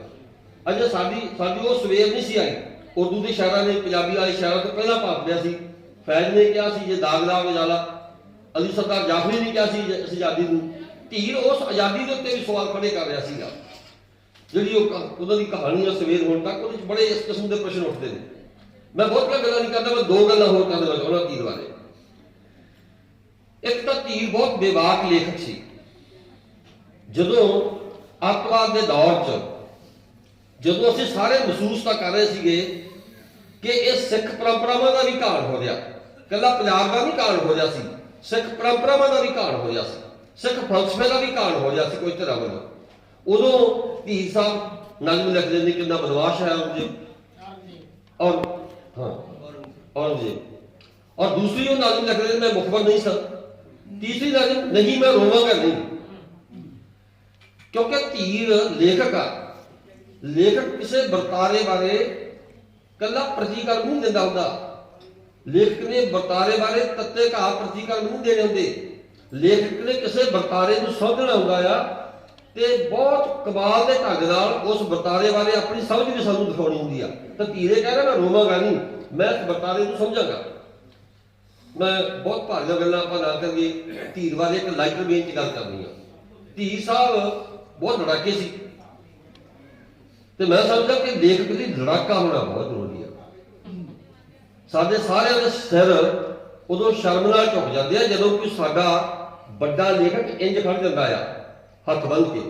ਅਜੇ ਸਾਡੀ ਸਾਡੀ ਉਹ ਸਵੇਰ ਨਹੀਂ ਸੀ ਆਈ। ਉਰਦੂ ਦੇ ਸ਼ਾਇਰਾਂ ਨੇ, ਪੰਜਾਬੀ ਵਾਲੇ ਸ਼ਾਇਰਾਂ ਤੋਂ ਪਹਿਲਾਂ ਭਾਪ ਲਿਆ ਸੀ। ਫੈਜ਼ ਨੇ ਕਿਹਾ ਸੀ, ਜੇ ਦਾਗਦਾ ਦਾਗ ਉਜਾਲਾ, ਅਲੀ ਸਰਦਾਰ ਜਾਫਰੀ ਨੇ ਕਿਹਾ ਸੀ, ਜੇ ਆਜ਼ਾਦੀ ਨੂੰ। ਧੀਰ ਉਸ ਆਜ਼ਾਦੀ ਦੇ ਉੱਤੇ ਵੀ ਸਵਾਲ ਖੜੇ ਕਰ ਰਿਹਾ ਸੀਗਾ। ਜਿਹੜੀ ਉਹ ਕ- ਉਹਨਾਂ ਦੀ ਕਹਾਣੀ ਆ ਸਵੇਰ ਹੋਣ ਤੱਕ ਉਹਦੇ ਵਿੱਚ ਬੜੇ ਇਸ ਕਿਸਮ ਦੇ ਪ੍ਰਸ਼ਨ ਉੱਠਦੇ ਨੇ। ਮੈਂ ਬਹੁਤੀਆਂ ਗੱਲਾਂ ਨਹੀਂ ਕਰਦਾ, ਮੈਂ ਦੋ ਗੱਲਾਂ ਹੋਰ ਕਰਨਾ ਚਾਹੁੰਦਾ ਧੀਰ ਬਾਰੇ ਇੱਕ ਤਾਂ ਧੀਰ ਬਹੁਤ ਬੇਵਾਕ ਲੇਖਕ ਸੀ। ਜਦੋਂ ਅੱਤਵਾਦ ਦੇ ਦੌਰ 'ਚ, ਜਦੋਂ ਅਸੀਂ ਸਾਰੇ ਮਹਿਸੂਸ ਤਾਂ ਕਰ ਰਹੇ ਸੀਗੇ ਕਿ ਇਹ ਸਿੱਖ ਪਰੰਪਰਾਵਾਂ ਦਾ ਵੀ ਘਾਣ ਹੋ ਰਿਹਾ, ਕੱਲਾ ਪੰਜਾਬ ਦਾ ਵੀ ਘਾਣ ਹੋ ਰਿਹਾ ਸੀ, ਸਿੱਖ ਪਰੰਪਰਾਵਾਂ ਦਾ ਵੀ ਘਾਣ ਹੋ ਰਿਹਾ ਸੀ, ਸਿੱਖ ਫਲਸਫੇ ਦਾ ਵੀ ਘਾਣ ਹੋ ਰਿਹਾ ਸੀ ਕੋਈ ਤਰ੍ਹਾਂ ਵੱਲੋਂ। ਉਦੋਂ ਧੀਰ ਸਾਹਿਬ ਨਜ਼ਮ ਲਿਖਦੇ ਨੇ ਕਿੰਨਾ ਬਦਮਾਸ਼ ਹੈ ਔਰੰਗਜ਼ੇਬ। ਔਰ ਹਾਂ। ਔਰੰਗਜ਼ੇਬ। ਔਰ ਦੂਸਰੀ ਉਹ ਨਜ਼ਮ ਲਿਖਦੇ ਨੇ ਮੈਂ ਮੁਖਬਰ ਨਹੀਂ ਸਾਂ। ਤੀਸਰੀ ਨਜ਼ਮ ਨਹੀਂ ਮੈਂ ਰੋਵਾਂਗਾ ਨਹੀਂ। ਕਿਉਂਕਿ ਧੀਰ ਲੇਖਕ ਆ। ਲੇਖਕ ਕਿਸੇ ਵਰਤਾਰੇ ਬਾਰੇ ਕੱਲਾ ਪ੍ਰਤੀਕਰਮ ਨਹੀਂ ਦਿੰਦਾ ਹੁੰਦਾ। ਲੇਖਕ ਨੇ ਵਰਤਾਰੇ ਬਾਰੇ ਤੱਤੇ ਘਾ ਪ੍ਰਤੀਕਰਮ ਨਹੀਂ ਦੇਣੇ ਹੁੰਦੇ। ਲੇਖਕ ਨੇ ਕਿਸੇ ਵਰਤਾਰੇ ਨੂੰ ਸਮਝਣਾ ਹੁੰਦਾ ਆ। ਤੇ ਬਹੁਤ ਕਮਾਲ ਦੇ ਢੰਗ ਨਾਲ ਉਸ ਵਰਤਾਰੇ ਬਾਰੇ ਆਪਣੀ ਸਮਝ ਵੀ ਸਾਨੂੰ ਦਿਖਾਉਣੀ ਹੁੰਦੀ ਆ। ਤਾਂ ਧੀਰੇ ਕਹਿ ਮੈਂ ਰੋਵਾਂਗਾ ਨਹੀਂ ਮੈਂ ਇਸ ਵਰਤਾਰੇ ਨੂੰ ਸਮਝਾਂਗਾ। ਮੈਂ ਬਹੁਤ ਭਾਰੀਆਂ ਗੱਲਾਂ ਆਪਾਂ ਨਾ ਕਰੀਏ। ਧੀਰ ਬਾਰੇ ਇੱਕ ਲਾਈਟਰ ਵੇਨ ਚ ਗੱਲ ਕਰਨੀ ਆ। ਧੀਰ ਸਾਹਿਬ ਬਹੁਤ ਲੜਾਕੇ ਸੀ। ਤੇ ਮੈਂ ਸਮਝਦਾ ਕਿ ਲੇਖਕ ਦੀ ਲੜਾਕਾ ਹੋਣਾ ਬਹੁਤ ਜ਼ਰੂਰੀ ਆ। ਸਾਡੇ ਸਾਰਿਆਂ ਦੇ ਸਿਰ ਉਦੋਂ ਸ਼ਰਮ ਨਾਲ ਝੁਕ ਜਾਂਦੇ ਆ ਜਦੋਂ ਕੋਈ ਸਾਡਾ ਵੱਡਾ ਲੇਖਕ ਇੰਜ ਖੜ ਜਾਂਦਾ ਆ। ਹੱਥ ਬੰਨ੍ਹ ਕੇ।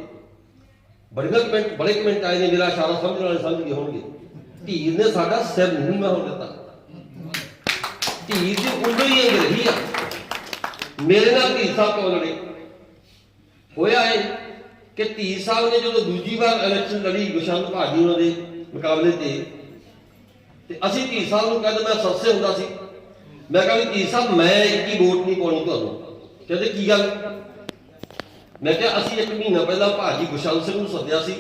ਬੜੀਆਂ ਕਮੈਂਟ ਬੜੇ ਕਮੈਂਟ ਆਏ ਨੇ ਮੇਰਾ ਇਸ਼ਾਰਾ ਸਮਝਣ ਵਾਲੇ ਸਮਝ ਗਏ ਹੋਣਗੇ। ਧੀਰ ਨੇ ਸਾਡਾ ਸਿਰ ਨਹੀਂ ਮੈਂ ਹੋਣ ਦਿੱਤਾ। ਧੀਰ ਦੀ ਉਂਗਲੀ ਇੰਜ ਰਹੀ ਆ। ਮੇਰੇ ਨਾਲ ਧੀਰ ਸਾਹਿਬ ਤੋਂ ਲੜੇ? ਹੋਇਆ ਹੈ ਕਿ ਧੀਰ ਸਾਹਿਬ ਨੇ ਜਦੋਂ ਦੂਜੀ ਵਾਰ ਇਲੈਕਸ਼ਨ ਲੜੀ, ਗੁਸ਼ੰਤ ਭਾਜੀ ਉਹਨਾਂ ਦੇ ਮੁਕਾਬਲੇ ਤੇ ਤੇ ਅਸੀਂ ਧੀਰ ਸਾਹਿਬ ਨੂੰ ਕਹਿੰਦੇ, ਮੈਂ ਸੱਸੇ ਹੁੰਦਾ ਸੀ। ਮੈਂ ਕਿਹਾ ਧੀਰ ਸਾਹਿਬ, ਮੈਂ ਇੱਕ ਹੀ ਵੋਟ ਨਹੀਂ ਪਾਉਣੀ ਤੁਹਾਨੂੰ। ਕਹਿੰਦੇ, ਕੀ ਗੱਲ? ਮੈਂ ਕਿਹਾ ਅਸੀਂ ਇੱਕ ਮਹੀਨਾ ਪਹਿਲਾਂ ਭਾਜੀ ਗੁਸ਼ੰਤ ਸਿੰਘ ਨੂੰ ਸੱਦਿਆ ਸੀ।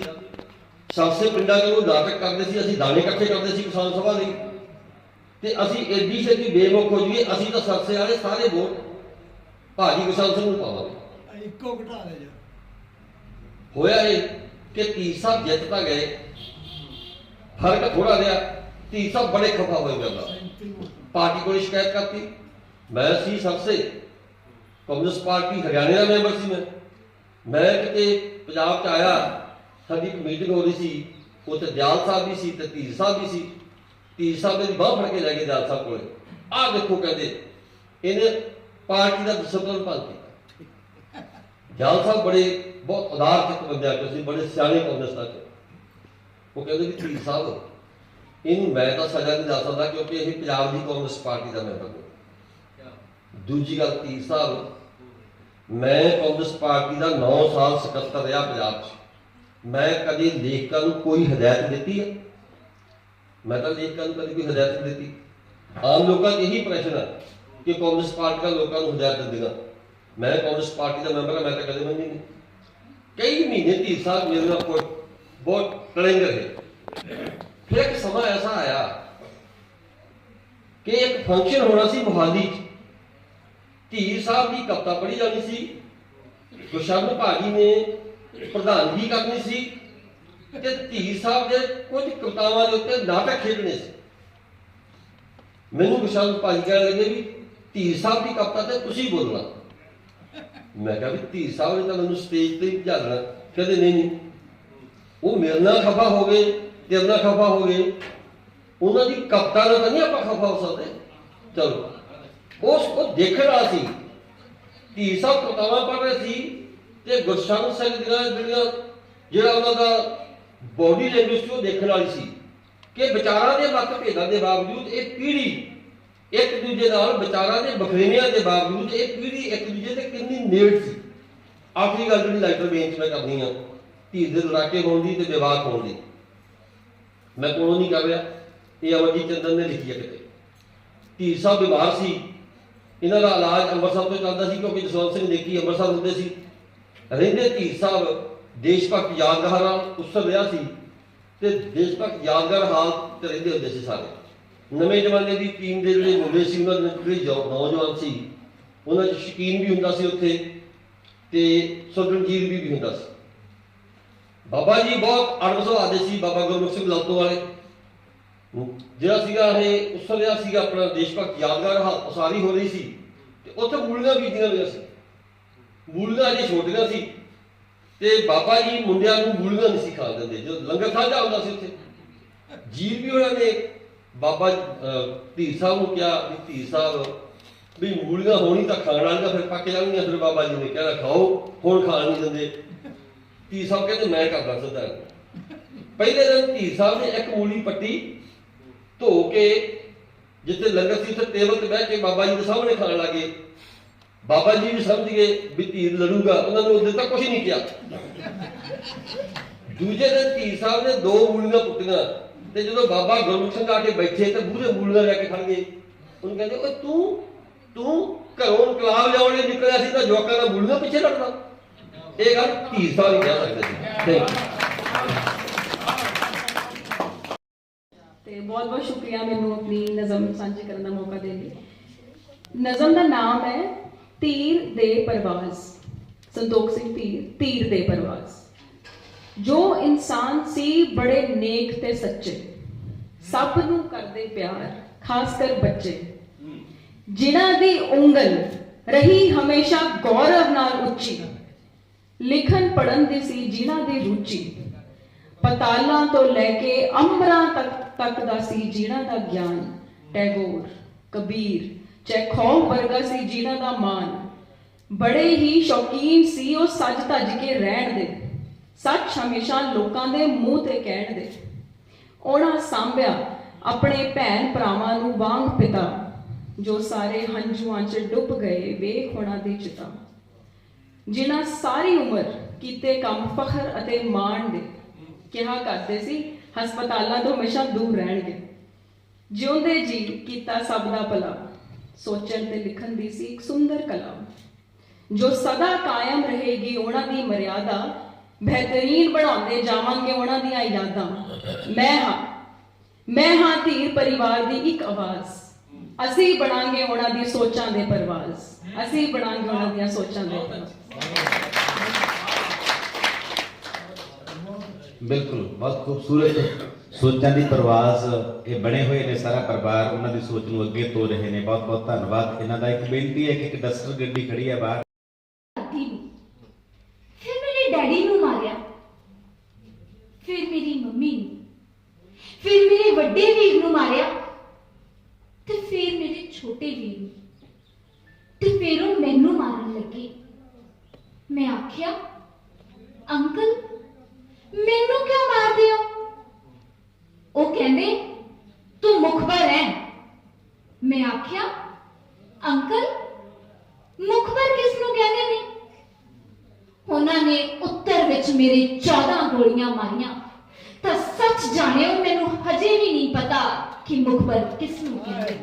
ਸਬਸੇ ਪਿੰਡਾਂ ਦੇ ਉਹ ਨਾਟਕ ਕਰਦੇ ਸੀ ਅਸੀਂ ਦਾਣੇ ਇਕੱਠੇ ਕਰਦੇ ਸੀ ਕਿਸਾਨ ਸਭਾ ਲਈ ਤੇ ਅਸੀਂ ਏਡੀ ਛੇਤੀ ਬੇਮੁਖ ਹੋ ਜਾਈਏ ਅਸੀਂ ਤਾਂ ਸਰਸੇ ਵਾਲੇ ਸਾਰੇ ਵੋਟ ਭਾਜੀ ਗੁਸ਼ੰਤ ਸਿੰਘ ਨੂੰ ਪਾਵਾਂਗੇ। ਇੱਕੋ ਘਟਾ ਦੇ ਜਾ ਹੋਇਆ ਇਹ ਕਿ ਧੀਰ ਸਾਹਿਬ ਜਿੱਤ ਤਾਂ ਗਏ। ਫ਼ਰਕ ਥੋੜਾ ਰਿਹਾ ਧੀਰ ਸਾਹਿਬ ਬੜੇ ਖਫਾ ਹੋਏ ਨਾਲ। ਪਾਰਟੀ ਕੋਲ ਸ਼ਿਕਾਇਤ ਕਰਤੀ। ਮੈਂ ਸੀ ਸਬਸੇ ਕਮਿਊਨਿਸਟ ਪਾਰਟੀ ਹਰਿਆਣੇ ਦਾ ਮੈਂਬਰ ਸੀ ਮੈਂ। ਮੈਂ ਕਿਤੇ ਪੰਜਾਬ ਚ ਆਇਆ ਸਾਡੀ ਮੀਟਿੰਗ ਹੋ ਰਹੀ ਸੀ ਉੱਥੇ ਦਿਆਲ ਸਾਹਿਬ ਵੀ ਸੀ ਤੇ ਧੀਰ ਸਾਹਿਬ ਵੀ ਸੀ। ਧੀਰ ਸਾਹਿਬ ਦੀ ਬਾਹ ਫੜ ਕੇ ਲੈ ਗਏ ਦਿਆਲ ਸਾਹਿਬ ਕੋਲੇ। ਆਹ ਦੇਖੋ ਕਹਿੰਦੇ ਇਹਨੇ ਪਾਰਟੀ ਦਾ ਡਿਸਪਲਿਨ ਭੰਗ ਕੀਤਾ। ਦਿਆਲ ਸਾਹਿਬ ਬੜੇ ਬਹੁਤ ਉਦਾਰ ਚਿੱਤ ਬੰਦੇ ਆ ਤੁਸੀਂ ਬੜੇ ਸਿਆਣੇ ਕਮਿਊਨਿਸਟ ਆ ਉਹ ਕਹਿੰਦੇ ਵੀ ਧੀਰ ਸਾਹਿਬ ਇਹਨੂੰ ਮੈਂ ਤਾਂ ਸਜ਼ਾ ਨਹੀਂ ਦੇ ਸਕਦਾ ਕਿਉਂਕਿ ਇਹ ਪੰਜਾਬ ਦੀ ਕਾਂਗਰਸ ਪਾਰਟੀ ਦਾ ਮੈਂਬਰ ਹੈ ਦੂਜੀ ਗੱਲ ਧੀਰ ਸਾਹਿਬ ਮੈਂ ਕਾਂਗਰਸ ਪਾਰਟੀ ਦਾ 9 ਸਾਲ ਸਕੱਤਰ ਰਿਹਾ ਪੰਜਾਬ 'ਚ। ਮੈਂ ਕਦੇ ਲੇਖਕਾਂ ਨੂੰ ਕੋਈ ਹਦਾਇਤ ਦਿੱਤੀ ਹੈ? ਮੈਂ ਤਾਂ ਲੇਖਕਾਂ ਨੂੰ ਕਦੇ ਕੋਈ ਹਦਾਇਤ ਨਹੀਂ ਦਿੱਤੀ। ਆਮ ਲੋਕਾਂ 'ਚ ਇਹੀ ਪ੍ਰਸ਼ਨ ਹੈ ਕਿ ਕਾਂਗਰਸ ਪਾਰਟੀ ਦਾ ਲੋਕਾਂ ਨੂੰ ਹਦਾਇਤ ਦਿੰਦੀਆਂ ਮੈਂ ਕਾਂਗਰਸ ਪਾਰਟੀ ਦਾ ਮੈਂਬਰ ਹਾਂ, ਮੈਂ ਤਾਂ ਕਦੇ ਮੰਨੀ ਨਹੀਂ। ਕਈ ਮਹੀਨੇ ਧੀਰ ਸਾਲ ਮੇਰੇ ਨਾਲ ਕੋਈ ਬਹੁਤ ਕਲੰਗ ਰਹੇ। ਫਿਰ ਇੱਕ ਸਮਾਂ ਐਸਾ ਆਇਆ ਕਿ ਇੱਕ ਫੰਕਸ਼ਨ ਹੋਣਾ ਸੀ ਮੁਹਾਲੀ 'ਚ। ਧੀਰ ਸਾਹਿਬ ਦੀ ਕਵਿਤਾ ਪੜ੍ਹੀ ਜਾਣੀ ਸੀ। ਗੁਰਸ਼ਰਨ ਭਾਜੀ ਨੇ ਪ੍ਰਧਾਨਗੀ ਕਰਨੀ ਸੀ ਤੇ ਧੀਰ ਸਾਹਿਬ ਦੇ ਕੁਝ ਕਵਿਤਾਵਾਂ ਦੇ ਉੱਤੇ ਨਾਟਕ ਖੇਡਣੇ ਸੀ। ਮੈਨੂੰ ਗੁਰਸ਼ਰਨ ਭਾਜੀ ਕਹਿਣ ਲੱਗੇ ਵੀ ਧੀਰ ਸਾਹਿਬ ਦੀ ਕਵਿਤਾ ਤੇ ਤੁਸੀਂ ਬੋਲਣਾ। ਮੈਂ ਕਿਹਾ ਵੀ ਧੀਰ ਸਾਹਿਬ ਨੇ ਤਾਂ ਮੈਨੂੰ ਸਟੇਜ ਤੇ ਹੀ ਝਾਲਣਾ ਕਹਿੰਦੇ ਨਹੀਂ ਨਹੀਂ। ਉਹ ਮੇਰੇ ਨਾਲ ਖਫਾ ਹੋ ਗਏ, ਤੇਰੇ ਨਾਲ ਖਫਾ ਹੋ ਗਏ। ਉਹਨਾਂ ਦੀ ਕਵਿਤਾ ਨਾਲ ਤਾਂ ਨਹੀਂ ਆਪਾਂ ਖਫਾ ਹੋ ਸਕਦੇ। ਚਲੋ। ਉਸ ਉਹ ਦੇਖ ਰਿਹਾ ਸੀ। ਧੀ ਸਾਹਿਬ ਕਤਾਵਾਂ ਪੜ੍ਹ ਰਹੇ ਸੀ ਤੇ ਗੁਰਸ਼ਨ ਸਿੰਘ ਦੀਆਂ ਜਿਹੜੀਆਂ, ਜਿਹੜਾ ਉਹਨਾਂ ਦਾ ਬੋਡੀ ਲੈਂਗੁਏਜ ਉਹ ਦੇਖਣ ਵਾਲੀ ਸੀ ਕਿ ਵਿਚਾਰਾਂ ਦੇ ਮਤ ਭੇਦਾਂ ਦੇ ਬਾਵਜੂਦ ਇਹ ਪੀੜ੍ਹੀ ਇੱਕ ਦੂਜੇ ਨਾਲ ਵਿਚਾਰਾਂ ਦੇ ਬਖਰੇਵਿਆਂ ਦੇ ਬਾਵਜੂਦ ਇਹ ਪੀੜ੍ਹੀ ਇੱਕ ਦੂਜੇ ਤੇ ਕਿੰਨੀ ਨੇੜ ਸੀ। ਆਖਰੀ ਗੱਲ ਜਿਹੜੀ ਲਾਈਟਰ ਬੇਂਚ ਮੈਂ ਕਰਨੀ ਆ, ਧੀ ਦੇ ਲੜਾਕੇ ਹੋਣ ਦੀ ਤੇ ਵਿਵਾਹ ਹੋਣ ਦੀ। ਮੈਂ ਕੋਲੋਂ ਨਹੀਂ ਕਰ ਰਿਹਾ ਇਹ ਅਮਰਜੀਤ ਚੰਦਨ ਨੇ ਲਿਖੀ ਹੈ ਕਿਤੇ। ਧੀ ਸਾਹਿਬ ਬਿਮਾਰ ਸੀ ਇਹਨਾਂ ਦਾ ਇਲਾਜ ਅੰਮ੍ਰਿਤਸਰ ਤੋਂ ਚੱਲਦਾ ਸੀ, ਕਿਉਂਕਿ ਜਸਵੰਤ ਸਿੰਘ ਨੇਕੀ ਅੰਮ੍ਰਿਤਸਰ ਹੁੰਦੇ ਸੀ। ਰਹਿੰਦੇ ਧੀਰ ਸਾਹਿਬ ਦੇਸ਼ ਭਗਤ ਯਾਦਗਾਰ ਉਸਰ ਰਿਹਾ ਸੀ ਤੇ ਦੇਸ਼ ਭਗਤ ਯਾਦਗਾਰ ਹਾਲ ਤੇ ਰਹਿੰਦੇ ਹੁੰਦੇ ਸੀ ਸਾਰੇ। ਨਵੇਂ ਜ਼ਮਾਨੇ ਦੀ ਟੀਮ ਦੇ ਜਿਹੜੇ ਮੁੰਡੇ ਸੀ, ਉਹਨਾਂ ਦੇ ਜਿਹੜੇ ਨੌਜਵਾਨ ਸੀ, ਉਹਨਾਂ 'ਚ ਸ਼ਕੀਨ ਵੀ ਹੁੰਦਾ ਸੀ ਉੱਥੇ ਤੇ ਸੁਰਜੀਤ ਵੀ ਵੀ ਹੁੰਦਾ ਸੀ। ਬਾਬਾ ਜੀ ਬਹੁਤ ਅੜਬ ਸੁਭਾਅ ਦੇ ਸੀ, ਬਾਬਾ ਗੁਰਮੁਖ ਸਿੰਘ ਲੌਤੋ ਵਾਲੇ। ਜਿਹੜਾ ਸੀਗਾ ਇਹ ਉਸਰ ਸੀਗਾ ਆਪਣਾ ਦੇਸ਼ ਭਗਤ ਯਾਦਗਾਰ ਉਸਾਰੀ ਹੋ ਰਹੀ ਸੀ। ਤੇ ਉੱਥੇ ਮੂਲੀਆਂ ਬੀਜੀਆਂ ਹੋਈਆਂ ਸੀ। ਮੂਲੀਆਂ ਅਜੇ ਛੋਟੀਆਂ ਸੀ। ਤੇ ਬਾਬਾ ਜੀ ਮੁੰਡਿਆਂ ਨੂੰ ਮੂਲੀਆਂ ਨਹੀਂ ਸੀ ਖਾਣ ਦਿੰਦੇ। ਜੋ ਲੰਗਰ ਸਾਂਝਾ ਹੁੰਦਾ ਸੀ ਉੱਥੇ। ਜੀਰ ਵੀ ਉਹਨਾਂ ਨੇ ਬਾਬਾ ਅਹ, ਸਾਹਿਬ ਨੂੰ ਕਿਹਾ ਵੀ ਧੀਰ ਸਾਹਿਬ ਵੀ ਮੂਲੀਆਂ ਹੋਣੀ ਤਾਂ ਖਾਣ ਵਾਲੀਆਂ ਫਿਰ ਪੱਕ ਜਾਣਗੀਆਂ। ਫਿਰ ਬਾਬਾ ਜੀ ਨੇ ਕਿਹਾ ਖਾਓ ਹੁਣ ਖਾਣ ਨਹੀਂ ਦਿੰਦੇ। ਧੀ ਸਾਹਿਬ ਕਹਿੰਦੇ ਮੈਂ ਕਰਦਾ ਸਿੱਧਾ। ਪਹਿਲੇ ਦਿਨ ਧੀਰ ਸਾਹਿਬ ਨੇ ਇੱਕ ਮੂਲੀ ਪੱਟੀ ਧੋ ਕੇ ਜਿੱਥੇ ਲੰਗਰ ਸੀ, ਉੱਥੇ ਟੇਬਲ ਤੇ ਬਹਿ ਕੇ ਬਾਬਾ ਜੀ ਦੇ ਸਾਹਮਣੇ ਖਾਣ ਲੱਗੇ। ਬਾਬਾ ਜੀ ਵੀ ਸਮਝ ਗਏ ਵੀ ਧੀ ਲੜੂਗਾ, ਉਹਨਾਂ ਨੂੰ ਉਦੋਂ ਤੱਕ ਕੁਝ ਨਹੀਂ ਕਿਹਾ। ਦੂਜੇ ਦਿਨ ਧੀ ਸਾਹਿਬ ਨੇ ਦੋ ਮੂਲੀਆਂ ਪੁੱਟੀਆਂ ਤੇ ਜਦੋਂ ਬਾਬਾ ਗੁਰਮੁਖ ਸਿੰਘ ਆ ਕੇ ਬੈਠੇ ਤੇ ਮੂਹਰੇ ਮੂਲੀਆਂ ਲੈ ਕੇ ਖੜ ਗਏ। ਉਹਨੂੰ ਕਹਿੰਦੇ, ਓਏ ਤੂੰ ਤੂੰ ਘਰੋਂ ਇਨਕਲਾਬ ਲਿਆਉਣ ਲਈ ਨਿਕਲਿਆ ਸੀ ਤਾਂ ਜਵਾਕਾਂ ਦਾ ਮੂਲੀਆਂ ਪਿੱਛੇ ਲੜਦਾ ਇਹ ਗੱਲ ਧੀਰ ਸਾਹਿਬ ਨਹੀਂ ਕਹਿ ਸਕਦੇ ਸੀ। ਥੈਂਕ ਯੂ ਤੇ ਬਹੁਤ ਬਹੁਤ ਸ਼ੁਕਰੀਆ ਮੈਨੂੰ ਆਪਣੀ ਨਜ਼ਮ ਸਾਂਝੀ ਕਰਨ ਦਾ ਮੌਕਾ ਦੇਣ ਲਈ। ਨਜ਼ਮ ਦਾ ਨਾਮ ਹੈ ਤੀਰ ਦੇ ਪਰਵਾਜ਼। ਸੰਤੋਖ ਸਿੰਘ ਤੀਰ ਤੀਰ ਦੇ ਪਰਵਾਜ਼। ਜੋ ਇਨਸਾਨ ਸੀ ਬੜੇ ਨੇਕ ਤੇ ਸੱਚੇ, ਸਭ ਨੂੰ ਕਰਦੇ ਪਿਆਰ, ਖਾਸ ਕਰ ਬੱਚੇ। ਜਿਨ੍ਹਾਂ ਦੀ ਉਂਗਲ ਰਹੀ ਹਮੇਸ਼ਾ ਗੌਰਵ ਨਾਲ ਉੱਚੀ, ਲਿਖਣ ਪੜਨ ਦੀ ਸੀ ਜਿਨ੍ਹਾਂ ਦੀ ਰੁਚੀ ਪਤਾਲਾਂ ਤੋਂ ਲੈ ਕੇ ਅੰਬਰਾਂ ਤੱਕ ਤੱਕ ਦਾ ਸੀ ਜਿਹਨਾਂ ਦਾ ਗਿਆਨ। ਟੈਗੋਰ, ਕਬੀਰ ਚੈਖੋਵ ਵਰਗਾ ਸੀ ਜਿਨ੍ਹਾਂ ਦਾ ਮਾਨ। ਬੜੇ ਹੀ ਸ਼ੌਕੀਨ ਸੀ ਉਹ ਸੱਜ ਧੱਜ ਕੇ ਰਹਿਣ ਦੇ। ਸੱਚ ਹਮੇਸ਼ਾ ਲੋਕਾਂ ਦੇ ਮੂੰਹ ਤੇ ਕਹਿਣ ਦੇ। ਉਹਨਾਂ ਸਾਂਭਿਆ ਆਪਣੇ ਭੈਣ ਭਰਾਵਾਂ ਨੂੰ ਵਾਂਗ ਪਿਤਾ, ਜੋ ਸਾਰੇ ਹੰਝੂਆਂ 'ਚ ਡੁੱਬ ਗਏ ਵੇਖ ਉਹਨਾਂ ਦੀ ਚਿਤਾ। ਜਿਨ੍ਹਾਂ ਸਾਰੀ ਉਮਰ ਕੀਤੇ ਕੰਮ ਫਖਰ ਅਤੇ ਮਾਣ ਦੇ ਕਿਹਾ ਕਰਦੇ ਸੀ, ਹਸਪਤਾਲਾਂ ਤੋਂ ਹਮੇਸ਼ਾ ਦੂਰ ਰਹਿਣਗੇ। ਜਿਉਂਦੇ ਜੀ ਕੀਤਾ ਸਭ ਦਾ ਭਲਾ, ਸੋਚਣ ਤੇ ਲਿਖਣ ਦੀ ਸੀ ਇੱਕ ਸੁੰਦਰ ਕਲਾ। ਜੋ ਸਦਾ ਕਾਇਮ ਰਹੇਗੀ ਉਹਨਾਂ ਦੀ ਮਰਿਆਦਾ, ਬਿਹਤਰੀਨ ਬਣਾਉਂਦੇ ਜਾਵਾਂਗੇ ਉਹਨਾਂ ਦੀਆਂ ਯਾਦਾਂ। ਮੈਂ ਹਾਂ ਮੈਂ ਹਾਂ ਧੀਰ ਪਰਿਵਾਰ ਦੀ ਇੱਕ ਆਵਾਜ਼। ਅਸੀਂ ਬਣਾਂਗੇ ਉਹਨਾਂ ਦੀ ਸੋਚਾਂ ਦੇ ਪਰਵਾਜ਼। ਅਸੀਂ ਬਣਾਂਗੇ ਉਹਨਾਂ ਦੀਆਂ ਸੋਚਾਂ ਦੇ ਪਰਵਾਜ਼। ਬਿਲਕੁਲ, ਬਹੁਤ ਖੂਬਸੂਰਤ ਸੋਚਾਂ ਦੀ ਪ੍ਰਵਾਸ ਇਹ ਬਣੇ ਹੋਏ ਨੇ ਸਾਰਾ ਪਰਿਵਾਰ, ਉਹਨਾਂ ਦੀ ਸੋਚ ਨੂੰ ਅੱਗੇ ਤੋਰ ਰਹੇ ਨੇ। ਬਹੁਤ ਬਹੁਤ ਧੰਨਵਾਦ। ਇਹਨਾਂ ਦਾ ਇੱਕ ਬੇਨਤੀ ਹੈ ਕਿ ਇੱਕ ਡਸਟਰ ਗੱਡੀ ਖੜੀ ਹੈ ਬਾਹਰ। ਦਾਦੀ ਨੂੰ। ਫਿਰ ਮੇਰੇ ਡੈਡੀ ਨੂੰ ਮਾਰਿਆ। ਫਿਰ ਮੇਰੀ ਮੰਮੀ ਨੂੰ। ਫਿਰ ਮੇਰੇ ਵੱਡੇ ਵੀਰ ਨੂੰ ਮਾਰਿਆ। ਤੇ ਫਿਰ ਮੇਰੇ ਛੋਟੇ ਵੀਰ ਨੂੰ। ਤੇ ਫਿਰ ਉਹ ਮੈਨੂੰ ਮਾਰਨ ਲੱਗੇ। ਮੈਂ ਆਖਿਆ, ਅੰਕਲ ਮੈਨੂੰ ਕਿਉਂ ਮਾਰਦੇ ਹੋ? ਉਹ ਕਹਿੰਦੇ, ਤੂੰ ਮੁਖਬਰ ਹੈ ਮੈਂ ਆਖਿਆ, ਅੰਕਲ ਮੁਖਬਰ ਕਿਸ ਨੂੰ ਕਹਿੰਦੇ ਨੇ ਉਹਨਾਂ ਨੇ ਉੱਤਰ ਵਿੱਚ ਮੇਰੇ 14 ਗੋਲੀਆਂ ਮਾਰੀਆਂ। ਤਾਂ ਸੱਚ ਜਾਣਿਓ, ਮੈਨੂੰ ਹਜੇ ਵੀ ਨਹੀਂ ਪਤਾ ਕਿ ਮੁਖਬਰ ਕਿਸ ਨੂੰ ਕਹਿੰਦੇ।